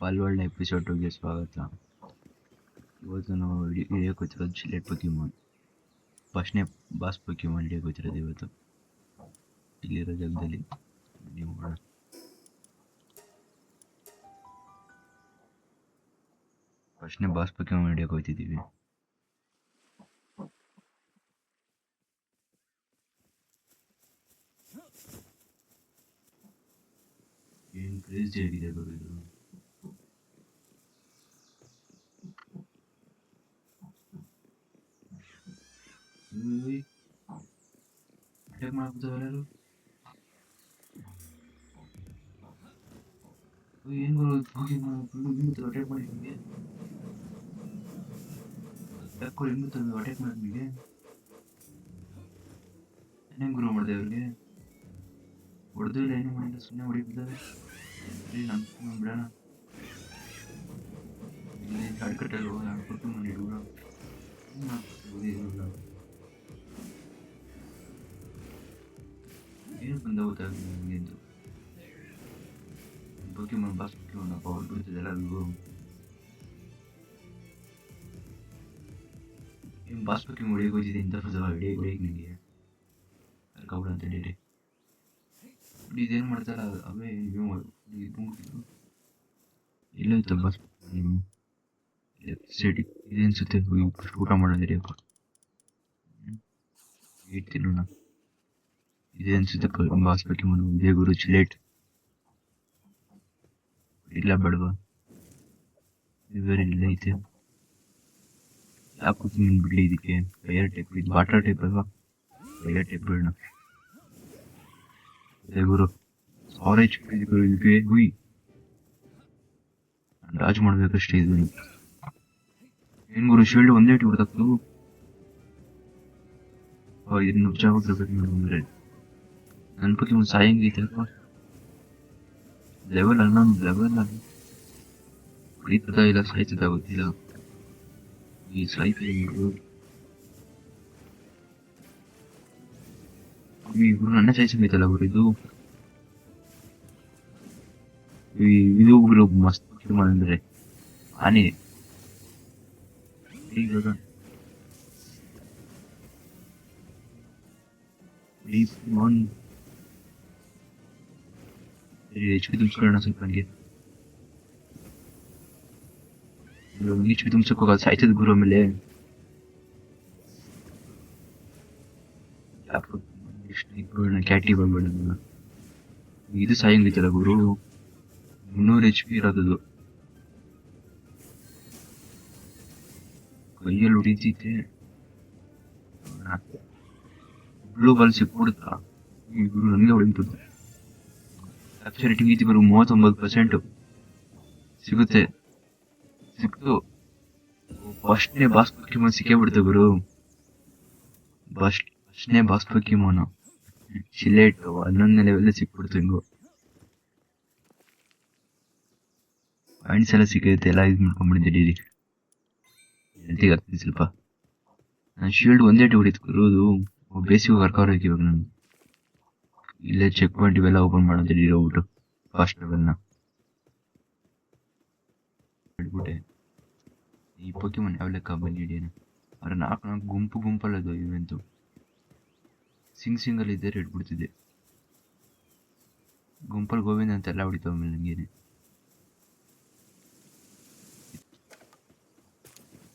ಪಾಲ್ವಳ್ಳ ಎಪಿಸೋಡ್ಗೆ ಸ್ವಾಗತ. ಇವತ್ತು ನಾವು ಹಿಡಿ ಹಿಡಿಯೋಕೆ ಹೋಗ್ತಿರೋದು ಚಿಲೆಟ್ ಪೊಕಿಮಾನ್ ಫಸ್ಟ್ನೇ ಬಾಸ್ ಪೊಕಿಮಾನ್ ಹಿಡಿಯೋಕೆ ಹೋಗ್ತಿರೋದು ಇವತ್ತು. ಇಲ್ಲಿರೋ ಜಾಗದಲ್ಲಿ ನೀವು ನೋಡೋಣ. ಫಸ್ಟ್ನೇ ಬಾಸ್ ಪೊಕಿಮಾನ್ ಹಿಡಿಯೋಕೆ ಹೋಗ್ತಿದ್ದೀವಿ ಏನು ಕ್ರೇಜಿ ಆಗಿದೆ ಗುರು ಅಟ್ಯಾಕ್ ಮಾಡ್ಬಿಡ್ತಾವ್ರೆ ಏನು ಗುರು ಅಟ್ಯಾಕ್ ಮಾಡಿ ನಿಮಗೆ ಯಾಕೋ ಹೆಂಗ್ ಅಟ್ಯಾಕ್ ಮಾಡಿ ನಿಮಗೆ ಹೆಂಗ್ ಗುರು ಮಾಡಿದೆ ಅವ್ರಿಗೆ ಹೊಡೆದು ಇಲ್ಲ ಏನು ಮಾಡಿಲ್ಲ ಸುಮ್ಮನೆ ಹೊಡಿಬಿದ್ದಾರೆ ಇಲ್ಲಿ ನಮ್ಮ ಬಿಡೋಣ ಇಲ್ಲಿ ಅಡ್ಕಟ್ಟಲ್ಲಿ ಹೋಗೋಣ ಅಡ್ಕೊಟ್ಟು ಮಾಡಿ ಹುಡುಗ ಏನು ಬಂದ ಗೊತ್ತಾಗಲಿ ನನಗೆ ಎಂದು ಪೊಕಿಮಾನ್ ಬಾಸ್ ಅವ್ರು ಬೀಳ್ತಿದೆ ಎಲ್ಲರಿಗೂ ಏನು ಬಾಸ್ ಪೊಕಿಮಾನ್ ಹೊಡಿಯೋಕೆ ಹೋಗ್ತಿದ್ದೆ ಇಂಥ ಫಸ್ಟ್ ಹಿಡಿಯೋಕೆ ಹೊಡಿಯೋಕೆ ನನಗೆ ಕೌಡ ಅಂತ ಹೇಳಿ ಇದೇನು ಮಾಡ್ತಾರ ಅವೇ ಇವು ಮುಗಿದ್ರು ಎಲ್ಲೋಯ್ತು ಬಸ್ ಸೈಡ್ ಇದೇನು ಫಸ್ಟ್ ಊಟ ಮಾಡೋದಿರಿ ಅಪ್ಪ ಏಟ್ ತಿನ್ನೋಣ ಇದೆ ಅನ್ಸುತ್ತೆ. ಬಾಸ್ ಬಗ್ಗೆ ಮನು ಇದೇ ಗುರು ಚಿಲೇಟ್ ಇಲ್ಲ ಬಡವ? ಐತೆ. ಯಾಕೆ ಮೀನು ಬಿಡ್ಲಿ ಇದಕ್ಕೆ? ಫೈರ್ ಟೈಪ್ ಇದು ವಾಟರ್ ಟೈಪ್ ಅಲ್ವಾ? ಫೈರ್ ಟೈಪ್ ಬಿಡೋಣ ಅದೇ ಗುರು ಪಿ ಗುರು, ಇದಕ್ಕೆ ಹುಯ್ ರಾಜ್ ಮಾಡ್ಬೇಕಷ್ಟೇ ಇದು. ಏನು ಗುರು ಶೀಲ್ಡ್ ಒಂದೇ ಇಟ್ಟು ಬಿಡ್ತಾಕ್ತು ಇದನ್ನ ಉಚ್ಚಾಗಿರ್ಬೇಕು ನೋಡು ಅಂದ್ರೆ. ನನ್ನ ಬಗ್ಗೆ ಒಂದು ಸಾಯಂಗೈತೆ ಲೆವೆಲ್ ಹನ್ನೊಂದು ಲೆವೆಲ್ ಅಲ್ಲಿ ಹೊಡಿತದ ಇಲ್ಲ ಸಾಯ್ತದ ಗೊತ್ತಿಲ್ಲ ಈ ಸಾಯ್ತಿದೆ ಗುರು ಈ ಗುರು ನನ್ನ ಸಾಯ್ಸಂಗೈತಲ್ಲ ಗುರು ಇದು ಈ- ಇದು ಗುರು ಮಸ್ತ್ ಪೊಕಿಮಾನ್ ಅಂದ್ರೆ ಆನೆ ಇವಾಗ ಈ ಪೊಕಿಮಾನ್ ಎಚ್ ಪಿ ತುಂಬಿಸ್ಕೊಳ್ಳೋಣ ಸ್ವಲ್ಪ ನನಗೆ ಎಚ್ ಪಿ ತುಂಬಿಸಕ್ ಹೋಗೋದು ಸಾಯ್ತದ ಗುರು ಆಮೇಲೆ ಕ್ಯಾಟಿ ಬಂದ್ಬೇಡ ಇದು ಸಾಯಂಗೈತಲ್ಲ ಗುರು ಮುನ್ನೂರು ಎಚ್ ಪಿ ಇರೋದು ಕೈಯಲ್ಲಿ ಹೊಡಿತೈತೆ ಬ್ಲೂ ಬಾಲ್ ಸಿಕ್ಬಿಡುತ್ತಾ ಈ ಗುರು ನನಗೆ ಹೊಡಿಬಿಡುತ್ತೆ ಕ್ಯಾಪ್ಚರ್ ಮಿತಿ ಬರುವ ಬರೋ ಮೂವತ್ತೊಂಬತ್ತು ಪರ್ಸೆಂಟು ಸಿಗುತ್ತೆ. ಸಿಕ್ತು. ಫಸ್ಟ್ನೇ ಬಾಸ್ ಪೊಕಿಮೋನ್ ಸಿಕ್ಕೇ ಬಿಡ್ತು ಗುರು. ಫಸ್ಟ್ ಫಸ್ಟ್ನೇ ಬಾಸ್ ಪೊಕಿಮೋನು ಶಿಲೇಟ್ ಹನ್ನೊಂದನೇ ಲೆವೆಲ್ ಸಿಕ್ಬಿಡ್ತು ಹಿಂಗು. ಪಾಯಿಂಟ್ಸ್ ಎಲ್ಲ ಸಿಕ್ಕೈತೆ ಎಲ್ಲ ಇದು ಮಾಡ್ಕೊಂಡ್ಬಿಟ್ಟಿದ್ದೆ ಡೀಲಿ ಹೆಲ್ತಿಗೆ ಸ್ವಲ್ಪ. ನಾನು ಶೀಲ್ಡ್ ಒಂದೇ ಟು ಹೊಡಿತು ಗುರು ಬೇಸಿಗೆ ವರ್ಕೌಟ್ ಹೋಗಿ ಇವಾಗ ನಾನು. ಇಲ್ಲೇ ಚೆಕ್ ಪಾಯಿಂಟ್ ಇವೆಲ್ಲ ಓಪನ್ ಮಾಡೋದು ಡೀಲಿ ಹೋಗ್ಬಿಟ್ಟು ಫಾಸ್ಟ್ ಲೆವೆಲ್ನ ಬಿಟ್ಬಿಟ್ಟೆ. ಈ ಪೊಕಿಮನ್ ಯಾವ ಲೆಕ್ಕ ಬನ್ನಿ ಹಿಡಿಯೋಣ ಅವ್ರ ನಾಲ್ಕು ನಾಲ್ಕು ಗುಂಪು ಗುಂಪಲ್ಲದು ಇವೆಂತು ಸಿಂಗ್ ಸಿಂಗಲ್ ಇದ್ದರೆ ಇಟ್ಬಿಡ್ತಿದ್ದೆ ಗುಂಪಲ್ಲಿ ಗೋವಿಂದ ಅಂತೆಲ್ಲ ಹೊಡಿತಾವ ಆಮೇಲೆ ನಂಗೇನೆ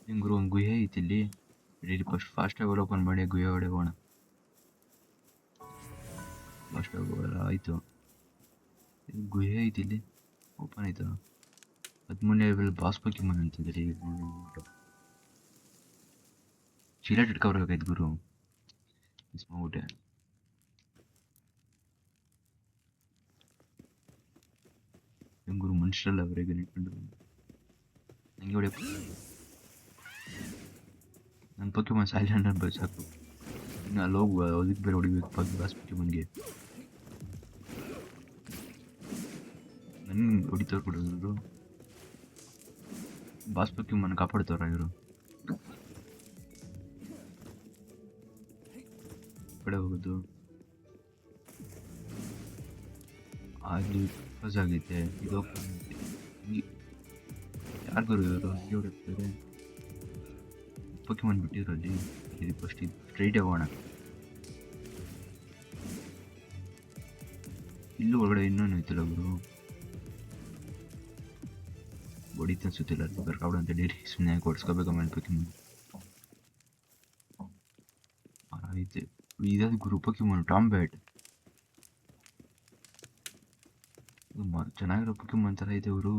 ಹಿಂಗ್ರು ಒಂದು ಗುಹೆ ಐತಿ ಇಲ್ಲಿ. ಫಸ್ಟ್ ಫಸ್ಟ್ ಫಾಸ್ಟಾಗಿ ಓಪನ್ ಮಾಡಿ ಗುಹೆ ಒಳಗೆ ಹೋಗೋಣ. ಫಾಸ್ಟಾಗಿ ಹೋಗೋಣ ಆಯಿತು ಗುಹೆ ಐತಿ ಇಲ್ಲಿ ಓಪನ್ ಆಯ್ತು ಹದಿಮೂರನೇ ಲೆವೆಲ್ ಬಾಸ್ ಪೊಕಿಮನ್ ಅಂತಿದ್ರಿ ಚೀಲಾಟ್ ಇಟ್ಕೊಬರ್ಬೇಕಾಯ್ತು ಗುರು ಮಿಸ್ ಮಾಡ್ಬಿಟ್ಟೆ ಹೆಂಗ್ ಗುರು ಮನುಷ್ಯರಲ್ಲ ಅವರಿಗೆ ನಿಂತ್ಕೊಂಡು ನಂಗೆ ಹೊಡೆ ನನ್ನ ಪೊಕಿಮನ್ ಸೈಲೆಂಟ್ ಅಂತ ಸಾಕು ಇನ್ನು ಅಲ್ಲಿ ಹೋಗುವ ಅದಕ್ಕೆ ಬೇರೆ ಹೊಡಿಬೇಕು ಪಗ್ ಬಾಸ್ ನನ್ನ ಹೊಡಿತಾರೆ ಕೂಡ ಇವರು. ಬಾಸ್ ಪೊಕಿಮನ್ ಕಾಪಾಡ್ತಾರ ಇವರು. ಕಡೆ ಹೋಗೋದು. ಅದು ಕ್ಲೋಸ್ ಆಗೈತೆ. ಇದು ಯಾರಿಗೂ ಇವರು? ಹಂಗೆ ಹೊಡಿತಾರೆ ಪೊಕಿಮಾನ್ ಬಿಟ್ಟಿದ್ರಲ್ಲಿ ಇದು ಫಸ್ಟ್ ಇದು ಸ್ಟ್ರೈಟ್ ಹೋಗೋಣ ಇಲ್ಲೂ ಒಳಗಡೆ ಇನ್ನೊಂದು ಐತಲ್ಲ ಗುರು? ಬಡಿತ ಅನ್ಸುತ್ತಿಲ್ಲ ಬರ್ಕಾಬಿಡ ಅಂತ ಡೈಲಿ ಸುಮ್ಮನೆ ಕೊಡ್ಸ್ಕೋಬೇಕು ಆಮೇಲೆ ಪೊಕಿಮಾನ್ ಐತೆ ಇದಾದ ಗುರು ಮನು ಟಾಮ್ ಬ್ಯಾಟ್ ಚೆನ್ನಾಗಿರೋ ಪೊಕಿಮಾನ್ ಥರ ಇದೆ ಅವರು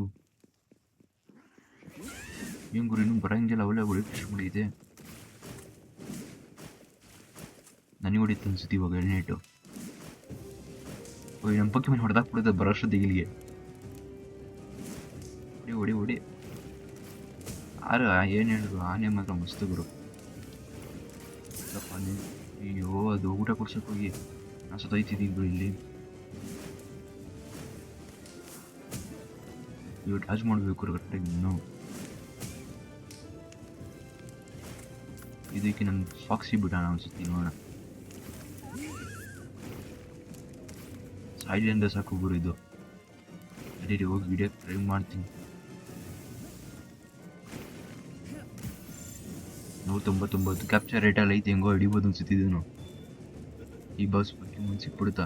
ಏನ್ ಗುರು, ಇನ್ನೂ ಬರಂಗಿಲ್ಲ ಅವಳೆ ಹೊಡಿ ಇದೆ. ನನಗೆ ಹೊಡಿತು ಅನ್ಸುತ್ತೆ ಇವಾಗ ಎಳ್ನೇಟು ನಮ್ಮ ಪಕ್ಕಿ ಹೊಡೆದಾಗ ಹೊಡೆದಾಕ್ಬಿಡುತ್ತೆ ಬರೋಷ್ಟು ದಿಗಿಲಿಗೆ ಹೊಡಿ ಹೊಡಿ ಹೊಡಿ. ಆರು ಏನು ಹೇಳಿದ್ರು? ಆನೆ ಮಾತ್ರ ಮಸ್ತ್ ಅಯ್ಯೋ, ಅದು ಊಟ ಕೊಡ್ಸಕ್ ಹೋಗಿ. ನಾ ಸತೈತಿದ್ದೀನಿ ಗುರು ಇಲ್ಲಿ. ಇವ್ರು ಟಾಚ್ ಮಾಡಬೇಕು ಕರೆಕ್ಟಾಗಿ ಇನ್ನೂ. ಇದಕ್ಕೆ ನನ್ನ ಫಾಕ್ಸಿ ಬಿಡೋಣ ಅನ್ಸುತ್ತೆ ನೋಡೋಣ. ಅಂದ್ರೆ ಸಾಕು ಗುರು ಇದು. ಅದೇ ಹೋಗಿ ವಿಡಿಯೋ ಟ್ರೈ ಮಾಡ್ತೀನಿ. ನೂರ ತೊಂಬತ್ತೊಂಬತ್ತು ಕ್ಯಾಪ್ಚರ್ ರೇಟಲ್ಲಿ ಐತೆ, ಹೆಂಗೋ ಹಿಡಿಬೋದು ಅನ್ಸುತ್ತಿದ್ದೇನು ಈ ಬಸ್ ಬಗ್ಗೆ ಮುಂದೆ ಸಿಕ್ಬಿಡ್ತಾ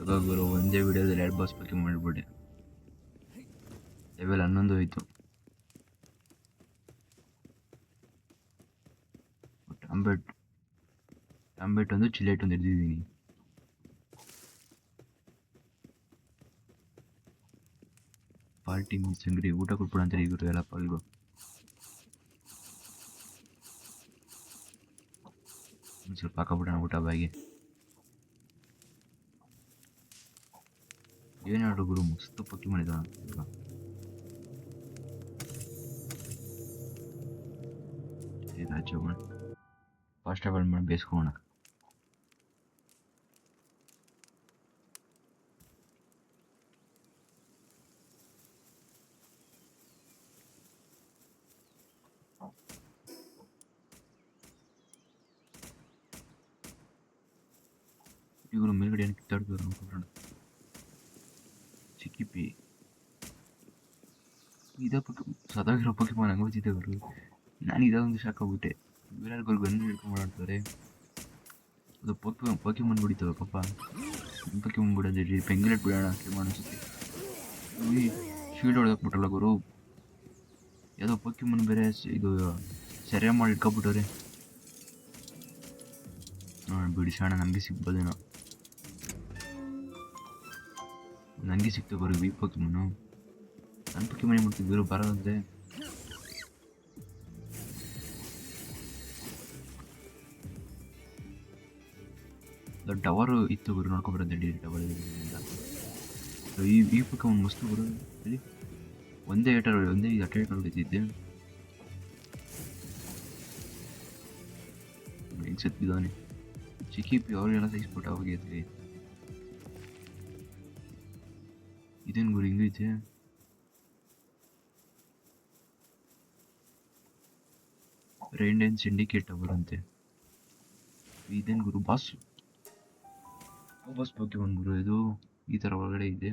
ಆಗ ಗುರು, ಒಂದೇ ವಿಡಿಯೋದಲ್ಲಿ ಎರಡು ಬಸ್ ಬಗ್ಗೆ ಮಾಡಿಬಿಟ್ಟೆ ಲೆವೆಲ್ ಹನ್ನೊಂದು ಹೋಯ್ತು. ಟಾಂಬೆಟ್ ಟಾಂಬೆಟ್ ಒಂದು ಚಿಲೇಟ್ ಒಂದು ಹಿಡಿದಿದ್ದೀನಿ. ಪಾರ್ಟಿ ಮೀನ್ಸ್ ಅಂಗಡಿ, ಊಟ ಕೊಟ್ಬಿಡ ಅಂತಾರೆ ಇವರು ಎಲ್ಲ ಪಾಲ್ಗು ಒಂದು ಸ್ವಲ್ಪ ಹಾಕಬಿಡೋಣ ಊಟ ಬಾಯಿಗೆ. ಏನು ಹೇಳು ಗುರು ಮಸ್ತ್ ಪಕ್ಕಿ ಮಾಡಿದ ರಾಜ್ಯ ಫಾಸ್ಟ್ ಟ್ರಾವೆಲ್ ಮಾಡಿ ಬೇಯಿಸ್ಕೋಣ ಇದ ಸದಾಗಿರೋ ಹಂಗೋತಿದ್ದೆ ಅವರು. ನಾನು ಇದೊಂದು ಶಾಕ್ ಆಗ್ಬಿಟ್ಟೆ. ವಿರಾಟ್ ಗೋಲ್ ಗನ್ ಹಿಡ್ಕೊಂಡು ಮಾಡ್ತಾರೆ ಅದು ಪಕ್ಕಿ ಮನ್ ಬಿಡಿತವೆ ಪಾಪ. ಪಕ್ಕಿಮನ್ ಬಿಡೋದು ಪೆಂಗ್ಲೆಟ್ ಬಿಡೋಣ ಅಂತ ಅನ್ಸುತ್ತೆ. ಶೀಲ್ಡ್ ಹೊಡೆದಾಕ್ಬಿಟ್ಟಲ್ಲ ಗುರು. ಯಾವುದೋ ಪಕ್ಕಿಮನ್ ಬೇರೆ ಇದು ಸರಿಯ ಮಾಡಿ ಇಟ್ಕೊಬಿಟ್ಟವ್ರೆ. ನೋಡಿ ಬಿಡಿಸೋಣ ನಮಗೆ ಸಿಗ್ಬೋದೇನೋ. ನನಗೆ ಸಿಕ್ತು ಬರೋ 포켓몬이 ಪಕ್ಕಿಮನು 위로 말하는데 ದೊಡ್ಡ ಟವರು ಇತ್ತು ಗುರು ನೋಡ್ಕೊಬರೋದು ಡಿ ಟವರ್ ಈ ಈ ಒಂದು ಮಸ್ತು ಗುರು ಹೇಳಿ ಒಂದೇ ಏಟರ್ ಒಂದೇ ಇದು ಅಟೆಂಡ್ ಹೊಡಿತಿದ್ದೆ ಹೆಂಗ್ ಸತ್ತಿದ್ದಾನೆ ಚಿಕ್ಕಿ ಅವ್ರಿಗೆಲ್ಲ ಸಹಿಸ್ಬಿಟ್ಟು ಹೋಗಿದ್ವಿ ಇದೇನು ಗುರು ಹಿಂಗೈತೆ ರೈನ್ ಡ್ಯಾನ್ಸ್ ಸಿಂಡಿಕೇಟ್ ಅವರಂತೆ. ಇದೇನು ಗುರು ಬಾಸ್. ಬಾಸ್ ಬಗ್ಗೆ ಒಂದು ಗುರು ಇದು ಈ ಥರ ಒಳಗಡೆ ಇದೆ.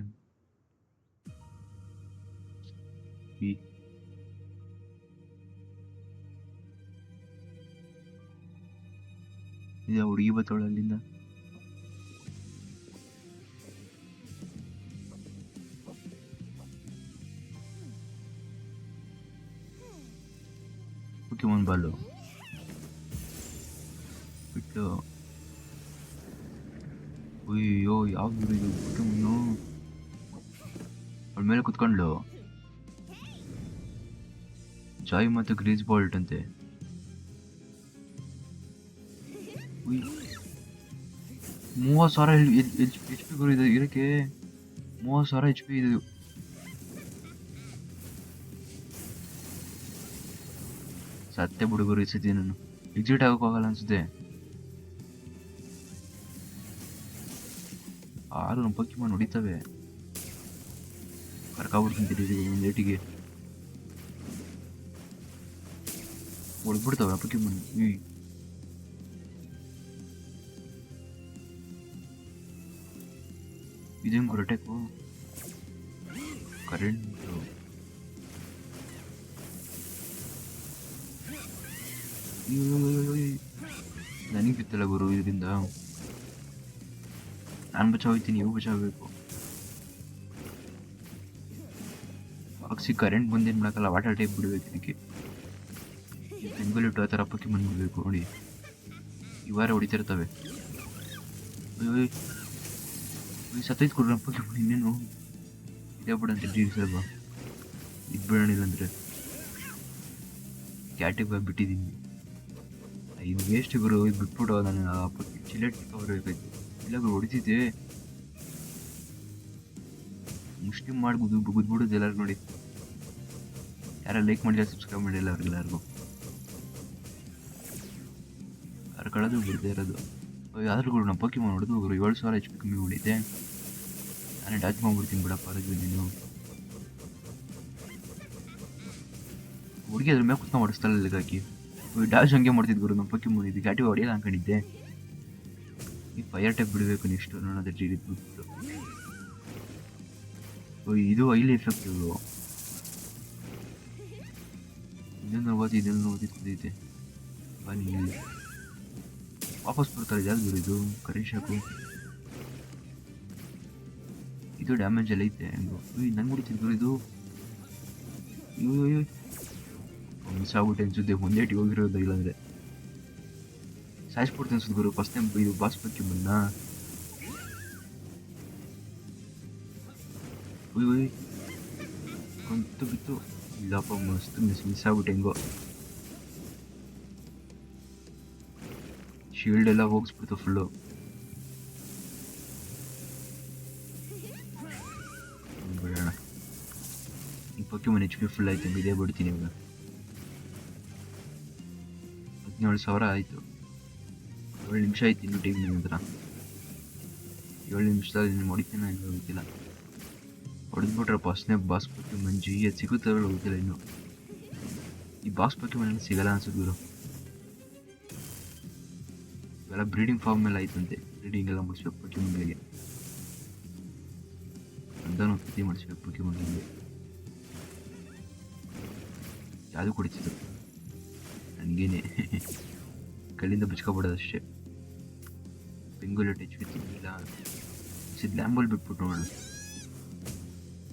ಈ ಹುಡುಗಿ ಬತ್ತವಳ ಅಲ್ಲಿಂದ ಪೊಕಿಮಾನ್ ಬಾಲು ಬಿಟ್ಟು ಅಯ್ಯೋ ಯಾವ ಇದು ಪೊಕಿಮಾನು ಅವಳ ಮೇಲೆ ಕುತ್ಕೊಂಡ್ಲು. ಜಾಯ್ ಮತ್ತು ಗ್ರೀಸ್ ಬಾಲ್ಟ್ ಅಂತೆ. ಮೂವತ್ತು ಸಾವಿರ ಎಚ್ ಪಿ ಗುರು ಇದು ಇದಕ್ಕೆ. ಮೂವತ್ತು ಸಾವಿರ ಎಚ್ ಪಿ ಇದು. ಸತ್ಯ ಹುಡುಗರು ಈ ಸತಿ ನಾನು ಎಕ್ಸಿಟ್ ಆಗೋಕೆ ಹೋಗಲ್ಲ ಅನ್ಸುತ್ತೆ. ಆರು ನಮ್ಮ ಪಕ್ಕಿಮಾನ್ ಹೊಡಿತವೆ. ಕರ್ಕಾಬಿಡ್ತೀನಿ ಲೇಟಿಗೆ. ಹೊಡ್ಬಿಡ್ತವೆ ಪಕ್ಕಿಮಾನ್ ಈ ಇದೇನು ಗುರು ಕರೆಂಟ್ ಕರೆಂಟು. ನನಗೆ ಬಿತ್ತಲ್ಲ ಗುರು, ಇದರಿಂದ. ನಾನು ಬಚಾವ್ ನೀವು ಬಚಾವಬೇಕು. ಬಾಕ್ಸಿ ಕರೆಂಟ್ ಬಂದೇನು ಮಾಡಕ್ಕಲ್ಲ ವಾಟರ್ ಟೈಪ್ ಬಿಡಬೇಕು ಇದಕ್ಕೆ. ಬೆಂಗಲ್ ಇಟ್ಟು ಆ ಥರ ಪಕ್ಕಿ ಬಂದ್ಬಿಡ್ಬೇಕು ನೋಡಿ. ಈ ವಾರ ಹೊಡಿತಿರ್ತವೆ. ಸತ್ತೈದು ಕೊಡ್ರಿ ಪಕ್ಕಿ ಇನ್ನೇನು? ಇದೇ ಬಿಡಂತ ಡೀಲ್ಸ್ ಅಲ್ವಾ ಇದು ಬಿಡೋಣಿಲ್ಲ ಅಂದರೆ ಕ್ಯಾಟಿಗೆ ಬಿಟ್ಟಿದ್ದೀನಿ. ಇದು ವೇಸ್ಟ್ ಗುರು ಇದು ಬಿಟ್ಬಿಡು, ನನ್ನ ಚಿಲೆಟ್ ಬರಬೇಕಾಯ್ತು ಇಲ್ಲ ಹೊಡಿತಿದ್ದೆ. ಮುಷ್ಟಿಮ್ ಮಾಡಿ ಗುದ್ದು ಎಲ್ಲರಿಗೂ ನೋಡಿ. ಯಾರು ಲೈಕ್ ಮಾಡಿಲ್ಲ ಸಬ್ಸ್ಕ್ರೈಬ್ ಮಾಡಿಲ್ಲ ಅವ್ರಿಗೆಲ್ಲರಿಗೂ ಯಾರು ಕಳೆದು ಬಿಡದೆ ಇರೋದು. ಯಾರು ಕೂಡ ನಮ್ಮ ಪಕ್ಕಿ ಹೊಡೆದು ಗುರು ಏಳು ಸಾವಿರ ಹೆಚ್ಚು ಕಮ್ಮಿ ಹೊಡಿದೆ ನಾನು ಡಾಚ್ ಮಾಡ್ಬಿಡ್ತೀನಿ ಬಿಡಪ್ಪ ಅದಕ್ಕೆ ನೀನು. ಹುಡುಗಿ ಅದ್ರ ಮೇಲೆ ಕುತ್ಕೊಂಡು ಹೊಡಿಸ್ತಾಳೆ ಹಾಕಿ ಡಾಶ್ ಹಂಗೆ ಮಾಡ್ತಿದ್ ಗುರು, ನಮ್ಮ ಪಕ್ಕಿ ಇದು ಗಾಡಿ ಹೊಡೆಯಲ್ಲ ಅನ್ಕೊಂಡಿದ್ದೆ. ಈ ಫೈರ್ ಟೈಪ್ ಬಿಡಬೇಕು ನೆಕ್ಸ್ಟ್ ನೋಡೋದು ಜೀರಿ ಬಿಟ್ಬಿಟ್ಟು. ಇದು ಐಲಿ ಎಫೆಕ್ಟ್ ಇದು. ಇದನ್ನು ಓದಿ ಇದನ್ನು ಓದಿ ಕುದೈತೆ. ಬನ್ನಿ. ವಾಪಸ್ ಬರ್ತಾರೆ ಯಾವ್ದು ಇದು, ಕರೆಂಟ್ ಶಾಕು ಇದು ಡ್ಯಾಮೇಜ್ ಎಲ್ಲ ಐತೆ ನಂಗೆ ಹೊಡಿತಿದ್ ಗುರು ಇದು. ಅಯ್ಯೋ. ಮಿಸ್ ಆಗ್ಬಿಟ್ಟು ಅನ್ಸುತ್ತೆ ಒಂದೇಟಿಗೆ ಹೋಗಿರೋದು ಇಲ್ಲಾಂದರೆ ಸಾಯಿಸ್ಬಿಡ್ತು ಅನ್ಸುತ್ತೆ ಗುರು ಫಸ್ಟ್ ಟೈಮ್ ಇದು ಬಾಸ್ ಬಗ್ಗೆ ಉಯ್ ಕುಂತು ಬಿತ್ತು. ಇಲ್ಲಪ್ಪ, ಮಸ್ತ್ ಮಿಸ್ ಮಿಸ್ ಆಗ್ಬಿಟ್ಟು ಹೆಂಗೋ. ಶೀಲ್ಡ್ ಎಲ್ಲ ಹೋಗಿಸ್ಬಿಡ್ತು ಫುಲ್ಲು ಬಿಡೋಣ. ಈ ಪೊಕ್ಕಿಮನ್ ಹೆಚ್ ಪಿ ಫುಲ್ ಆಯ್ತು ಇದೇ ಬಿಡ್ತೀನಿ ಇವಾಗ. ಹದಿನೇಳು ಸಾವಿರ ಆಯಿತು. ಏಳು ನಿಮಿಷ ಆಯ್ತು ಇನ್ನು ಟೀಮ್ ನಿಮ್ಮ ಹತ್ರ. ಏಳು ನಿಮಿಷದಲ್ಲಿ ನೀನು ಹೊಡಿತೇನೆ ಇನ್ನು ಗೊತ್ತಿಲ್ಲ. ಹೊಡೆದ್ಬಿಟ್ರೆ ಫಸ್ಟ್ನೇ ಬಾಸ್ ಪಕ್ಕಿ ಮಂಜು ಅದು ಸಿಗುತ್ತೆ ಗೊತ್ತಿಲ್ಲ ಇನ್ನು. ಈ ಬಾಸ್ ಪಕ್ಕಿ ಮನೆ ಸಿಗಲ್ಲ ಅನ್ಸುತ್ತೆ ಗುರು ಇವೆಲ್ಲ ಬ್ರೀಡಿಂಗ್ ಫಾರ್ಮ್ ಮೇಲೆ ಆಯ್ತಂತೆ. ಬ್ರೀಡಿಂಗ್ ಎಲ್ಲ ಮಾಡಿಸ್ಬೇಕು ಪಕ್ಕಿ ಮಂಗಳಿಗೆ ಅಂದನು ಪ್ರತಿ ಮಾಡಿಸ್ಬೇಕು ಪಕ್ಕಿ ಮಂಗಳಿಗೆ ಯಾವುದು ಕುಡಿತಿದ್ರು ನನಗೇನೆ ಕಲ್ಲಿಂದ ಬಿಚ್ಕೊಬಿಡೋದು ಅಷ್ಟೇ. ಬೆಂಗೂಲು ಟಚ್ ಬಿತ್ತಿಲ್ಲ ಸಿದ್ ಲ್ಯಾಂಬಲ್ ಬಿಟ್ಬಿಟ್ಟು ನೋಡಿ.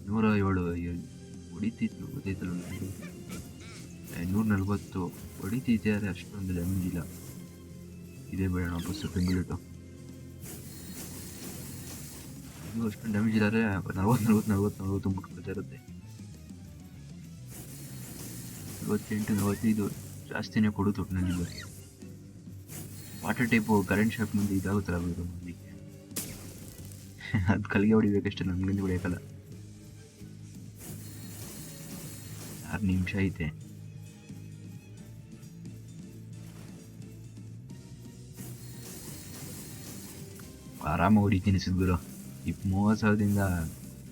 ನೂರ ಏಳು ಹೊಡಿತಿತ್ತು ಗೊತ್ತೈತಲ್ಲ ನೂರ. ನಲ್ವತ್ತು ಹೊಡಿತಿದ್ದೆ ಆದರೆ ಅಷ್ಟೊಂದು ಡ್ಯಾಮೇಜ್ ಇಲ್ಲ. ಇದೇ ಬೇಡ ವಾಪಸ್ಸು ಬೆಂಗಳೂರು ಇದು ಅಷ್ಟೊಂದು ಡ್ಯಾಮೇಜ್ ಇಲ್ಲ ಆದರೆ ನಲ್ವತ್ತು ನಲ್ವತ್ತು ನಲ್ವತ್ತು ನಲ್ವತ್ತು ಮುಟ್ಕೊಳ್ತಾ ಇರುತ್ತೆ. ನಲ್ವತ್ತೆಂಟು, ನಲವತ್ತೈದು. ಜಾಸ್ತಿನೇ ಕೊಡು ನನಗೆ ವಾಟರ್ ಟೈಪು ಕರೆಂಟ್ ಶಾಪ್ ಮುಂದೆ ಇದಾಗುತ್ತಲ್ಲ ಅದು ಮಂದಿ ಅದು ಕಲಿಗೆ ಹೊಡಿಬೇಕಷ್ಟೇ ನನ್ಗಂದು ಹೊಡಿಯೋಕ್ಕಲ್ಲ. ಆರು ನಿಮಿಷ ಐತೆ. ಆರಾಮ ಹೊಡಿತೀನಿ ಸಿದ್ಗುರು ಇಪ್ಪ ಮೂವತ್ತು ಸಾವಿರದಿಂದ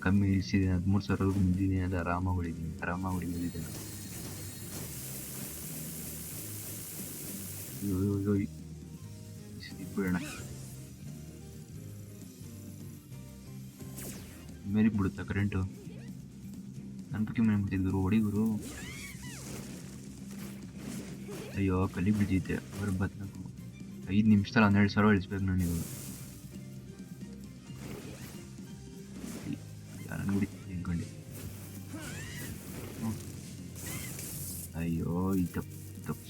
ಕಮ್ಮಿ ಇಳಿಸಿದ್ದೀನಿ ಹದಿಮೂರು ಸಾವಿರವರೆಗೂ ಮುಂದಿದ್ದೀನಿ ಅಂದರೆ ಆರಾಮಾಗಿ ಹೊಡಿತೀನಿ ಆರಾಮಾಗಿ ಹೊಡಿಬೋದಿದೆ ನಾನು. ಅಯ್ಯೋ ಅಯ್ಯೋ ಬಿಡೋಣ ಮೇಲೆ ಬಿಡುತ್ತಾ ಕರೆಂಟು ನನ್ನ ಬಗ್ಗೆ ಮನೆ ಬಿಡ್ತಿದ್ರು ಹೊಡಿ ಅಯ್ಯೋ ಕಲಿ ಬಿಡ್ತೈತೆ ಅವ್ರ ಬತ್ನಾಕು ಐದು ನಿಮಿಷದಲ್ಲಿ ಹನ್ನೆರಡು ಸಾವಿರ ಇಳಿಸ್ಬೇಕು ನಾನು ಇವಾಗ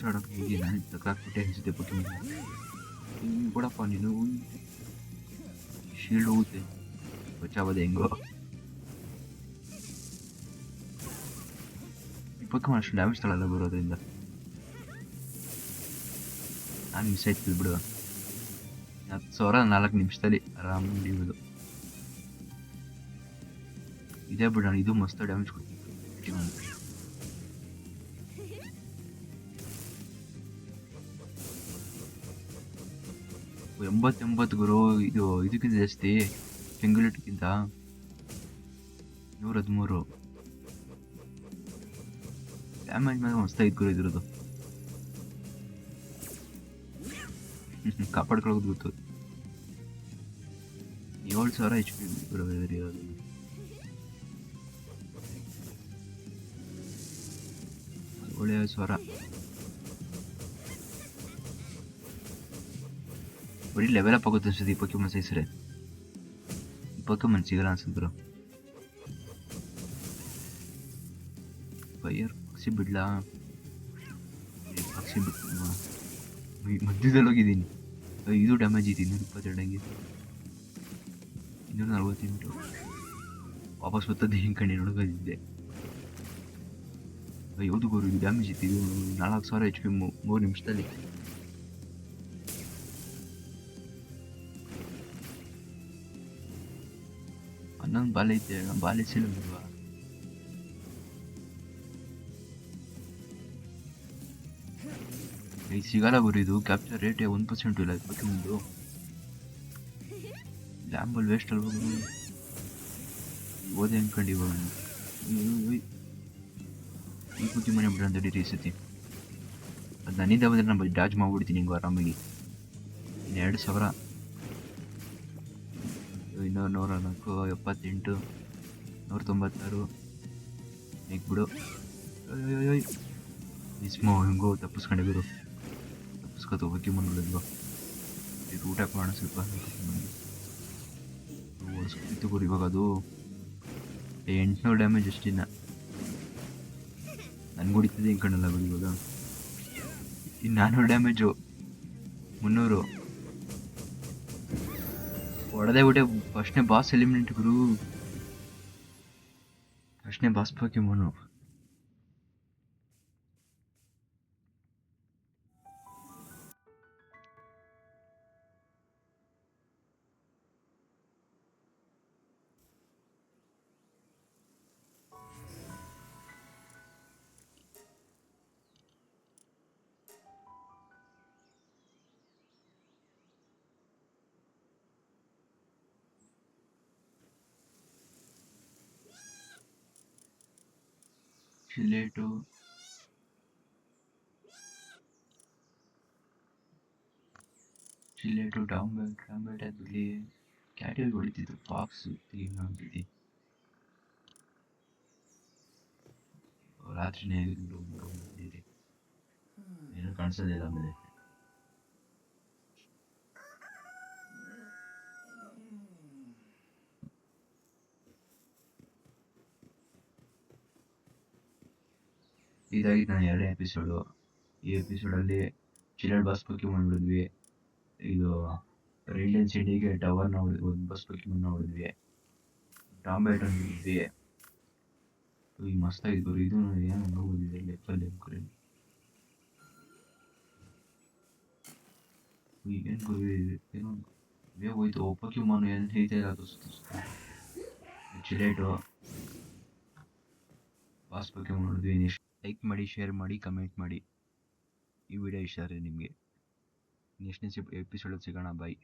ಸಾಡಕ್ಕೆ ಹೋಗಿ ನಾನು ತಕ್ಕಾಕ್ಬಿಟ್ಟೆ ಅನಿಸುತ್ತೆ ಪಕ್ಕಿ ಮನೆ ಹಿಂಗೆ ಕೊಡಪ್ಪ ನೀನು ಶೀಲ್ಡ್ ಹೋಗುತ್ತೆ. ಬಚಾವದೆ ಹೆಂಗೋ. ಇಪ್ಪತ್ತು ಅಷ್ಟು ಡ್ಯಾಮೇಜ್ ತಗೊಳ್ಳಲ್ಲ ಬರೋದ್ರಿಂದ. ನಾನು ಮಿಸ್ ಆಯ್ತು ಬಿಡು. ಹತ್ತು ಸಾವಿರ ನಾಲ್ಕು ನಿಮಿಷದಲ್ಲಿ ಆರಾಮ್ ಹಿಡಿಯೋದು ಇದೇ ಬಿಡೋಣ ಇದು ಮಸ್ತ್ ಡ್ಯಾಮೇಜ್ ಕೊಡ್ತಿತ್ತು ಎಂಬತ್ತೆಂಬತ್ತು ಗುರು ಇದು ಇದಕ್ಕಿಂತ ಜಾಸ್ತಿ ಬೆಂಗಳೂರಿಗಿಂತ ನೂರ ಹದಿಮೂರು ಡ್ಯಾಮೇಜ್ ಮೇಲೆ ಮಸ್ತ್ ಐದು ಗುರು ಇದ್ರದ್ದು ಕಾಪಾಡ್ಕೊಳ್ಳೋದು ಗೊತ್ತು ಏಳು ಸಾವಿರ ಎಚ್ ಪಿ ಇರೋದು ಒಳ್ಳೆಯ ಸಾವಿರ ಬರೀ ಲೆವೆಲ್ ಅಪ್ ಆಗುತ್ತೆ ಅನ್ಸುತ್ತೆ ಈ ಪೋಕಿಮನ್ ಸೈಸ್ರೆ ಈ ಪೋಕಿಮನ್ ಸಿಗಲ್ಲ ಅನ್ಸುತ್ತೆ ಫೈರ್ ಪಕ್ಷಿ ಬಿಡ್ಲಾ? ಪಕ್ಷಿ ಮಧ್ಯದಲ್ಲಿ ಹೋಗಿದ್ದೀನಿ. ಇದು ಡ್ಯಾಮೇಜ್ ಇದೆ ಇನ್ನೂರ ಇಪ್ಪತ್ತೆರಡು ಹಂಗೆ ಇನ್ನೂರ ನಲ್ವತ್ತೆಂಟು. ವಾಪಸ್ ಬರ್ತದೆ ಹಿಂಗೆ ಕಣ್ಣಿ ನೋಡೋದಿದ್ದೆ ಯಾವುದು ಗುರು ಇದು ಡ್ಯಾಮೇಜ್ ಇತ್ತು. ಇದು ನಾಲ್ಕು ಸಾವಿರ ಎಚ್ ಪಿ ಮೂರು ನಿಮಿಷದಲ್ಲಿ. ಹನ್ನೊಂದು ಬಾಲ ಐತೆ ಬಾಲ್ ಬಿಡುವ ಇದು ಸಿಗಲ್ಲ ಗುರು ಇದು ಕ್ಯಾಪ್ಚರ್ ರೇಟ್ ಒಂದು ಪರ್ಸೆಂಟ್ ಇಲ್ಲ ಇಪ್ಪತ್ತು ಮುಂದು ಲ್ಯಾಂಬಲ್ ವೇಸ್ಟ್ ಅಲ್ವ ಗುರು ಓದಿ ಅನ್ಕೊಂಡು ಇವಾಗ. ಈ ಕೂತಿ ಮನೆ ಬಿಡ ಅಂತ ಈ ಸತಿ ಅದು ನನ್ನಿಂದ ಬಂದರೆ ನಾನು ಡಾಜ್ ಮಾಡ್ಬಿಡ್ತೀನಿ ಹಿಂಗೆ ಆರಾಮಾಗಿ ಎರಡು ಸಾವಿರ ಇನ್ನೂರು ನೂರ ನಾಲ್ಕು ಎಪ್ಪತ್ತೆಂಟು ನೂರ ತೊಂಬತ್ತಾರು ಬಿಡು. ಇಸ್ಮೋ ಹೆಂಗೋ ತಪ್ಪಿಸ್ಕೊಂಡೆ ಬಿಡು ತಪ್ಪಿಸ್ಕೊತ ಹೋಗಿ ಈ ಇದು ಊಟ ಮಾಡೋಣ ಸ್ವಲ್ಪ ಓಡಿಸ್ಕೊತಿತ್ತು ಬಿಡು ಇವಾಗ ಅದು ಎಂಟುನೂರು ಡ್ಯಾಮೇಜ್ ಅಷ್ಟಿನ ನನ್ಗೆ ಹೊಡಿತಿದೆ ಹಿಂಗೆ ಕಣ್ಣಲ್ಲ ಬಿಡಿ ಇವಾಗ ಇನ್ನು ನಾನ್ನೂರು ಡ್ಯಾಮೇಜು ಮುನ್ನೂರು ಹೊಡೆದೇ ಬಿಟ್ಟೆ. ಫಸ್ಟ್ನೇ ಬಾಸ್ ಎಲಿಮಿನೇಟ್ ಗುರು. ಫಸ್ಟ್ನೇ ಬಾಸ್ ಪೋಕಿಮೋನು ಚಿಲ್ಲೇಟು ಚಿಲ್ಲೇಟು ಡಾಂಬೆಟ್ ಡಾಂಬೆಟ್ ಅದಲ್ಲಿ ಕ್ಯಾಟಿಲ್ ಹೊಡಿತಿತ್ತು ಫಾಕ್ಸ್ ಇನ್ನೊಂದಿದೆ ರಾತ್ರಿನೇ ಇದೆ ಏನು ಕಾಣಿಸೋದಿಲ್ಲ ಆಮೇಲೆ ಇದಾಗಿ ನಾನು ಎರಡನೇ ಎಪಿಸೋಡು ಈ ಎಪಿಸೋಡಲ್ಲಿ ಚಿಲ್ಲರ್ ಬಸ್ ಪೋಕಿಮನ್ ನೋಡಿದ್ವಿ. ಇದು ರೈಲ್ವೆ ಸಿಟಿಗೆ ಟವರ್ ನೋಡಿದ್ವಿ ಒಂದು ಬಸ್ ಪೋಕಿಮನ್ ನೋಡಿದ್ವಿ. ಟಾಂಬೇಟ್ ನೋಡಿದ್ವಿ. ಈ ಮಸ್ತಾಗಿದ್ದು ಇದು ಏನು ನೋಡಿದ್ವಿ ಏನು ಗುರು ಏನು ಬೇಗ ಹೋಯ್ತು. ಪೋಕಿಮನ್ ಏನು ಐತೆ ಅದು ಚಿಲೇಟು ಬಾಸ್ ಬಗ್ಗೆ ನೋಡಿದ್ವಿ. ನೆಕ್ಸ್ಟ್ ಲೈಕ್ ಮಾಡಿ ಶೇರ್ ಮಾಡಿ ಕಮೆಂಟ್ ಮಾಡಿ. ಈ ವಿಡಿಯೋ ಇಷ್ಟ ಆದರೆ ನಿಮಗೆ. ನೆಕ್ಸ್ಟ್ ಎಪಿಸೋಡಲ್ಲಿ ಸಿಗೋಣ. ಬಾಯ್